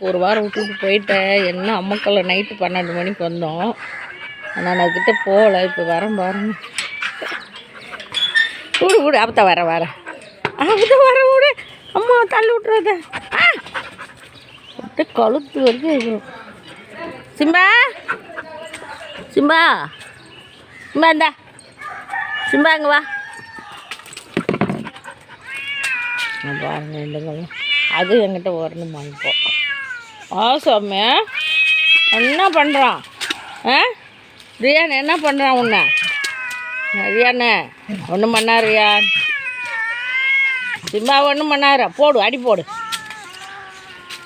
ஒரு வாரம் விட்டுட்டு போயிட்டேன். என்ன அம்மக்கல்ல நைட்டு பன்னெண்டு மணிக்கு வந்தோம். நான் அதுக்கிட்ட போகல. இப்போ வரேன் பாருங்க. விடு கூடு. அப்பத்த வர வர. அப்பத்த வர விடு அம்மா தள்ளி விட்றத ஆ. அப்படியே கழுத்து வரைக்கும் இருக்கும் சிம்பா. சிம்பா. சிம்பா இந்தா. சிம்பா அங்கே வா. நான் பாருங்க இல்லைங்க அது என்கிட்ட வரணும் வாங்கிப்போம் ஆ சாமியா என்ன பண்ணுறான் ஆ? ரியான் என்ன பண்ணுறான் உன்னை? ரியானே ஒன்றும் பண்ணா ரியான். சிம்பா ஒன்றும் பண்ணாரு போடு அடி போடு.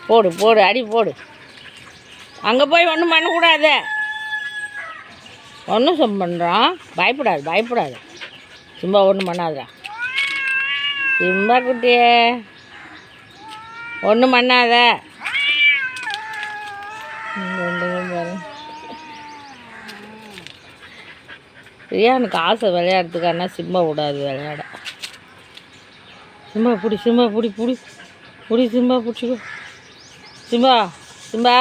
போடு போடு அடி போடு. அங்கே போய் ஒன்றும் பண்ணக்கூடாது. ஒன்றும் சொம் பண்ணுறான் பயப்படாது பயப்படாது. சிம்பா ஒன்றும் பண்ணாதா சிம்பா குட்டியே. ஒன்றும் பண்ணாத. ரியானுக்கு ஆசை விளையாடுறதுக்கானா சிம்மா விடாது விளையாட. சிம்பா பிடி சிம்பா பிடி பிடி. பிடி சிம்பா பிடிச்சிக்கோ. சிம்பா சிம்பா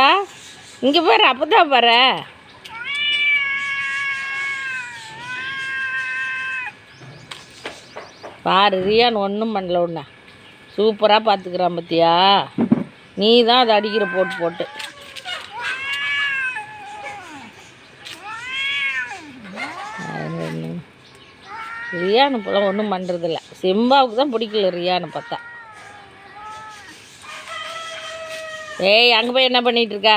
இங்கே பாரு அப்போ தான் பாரு. பாரு ரியான் ஒன்றும் பண்ணல உன்ன. சூப்பராக பார்த்துக்கிறான் பார்த்தியா நீ தான் அதை அடிக்கிற போட்டு போட்டு அது ஒண்ணு. ரியானு போல ஒன்றும் பண்ணுறதில்ல சிம்பாவுக்கு தான் பிடிக்கல ரியானு பார்த்தா. ஏய் அங்கே போய் என்ன பண்ணிட்டு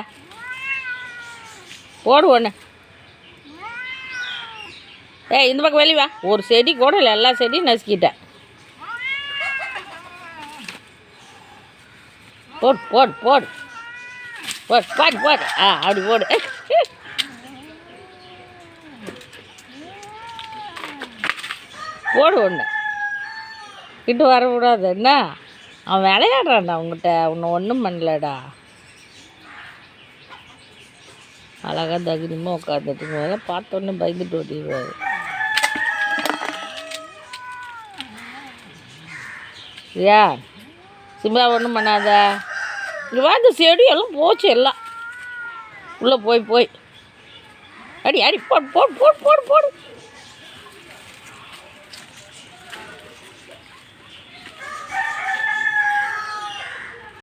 போடு ஒன்று ஏய் இந்த பக்கம் வெளியே வா. ஒரு செடி கூட இல்லை எல்லா செடியும் நசுக்கிட்டேன். போடு போடு போடு. போடு போடு போடு ஆ அப்படி போடு. போடு ஒன்று இட்டு வரக்கூடாது என்ன? அவன் விளையாடுறான்டா அவங்ககிட்ட உன்னை ஒன்றும் பண்ணலடா. அழகாக தகுதியமாக உட்காந்துட்டு போத பார்த்தோன்னே பயந்துட்டு ஓட்டிடுவாரு ஐயா சிம்பா ஒன்றும் பண்ணாத. இங்கே இந்த செடி எல்லாம் போச்சு எல்லாம். உள்ளே போய் போய். அடி அடி போடு போடு போடு போடு போடு.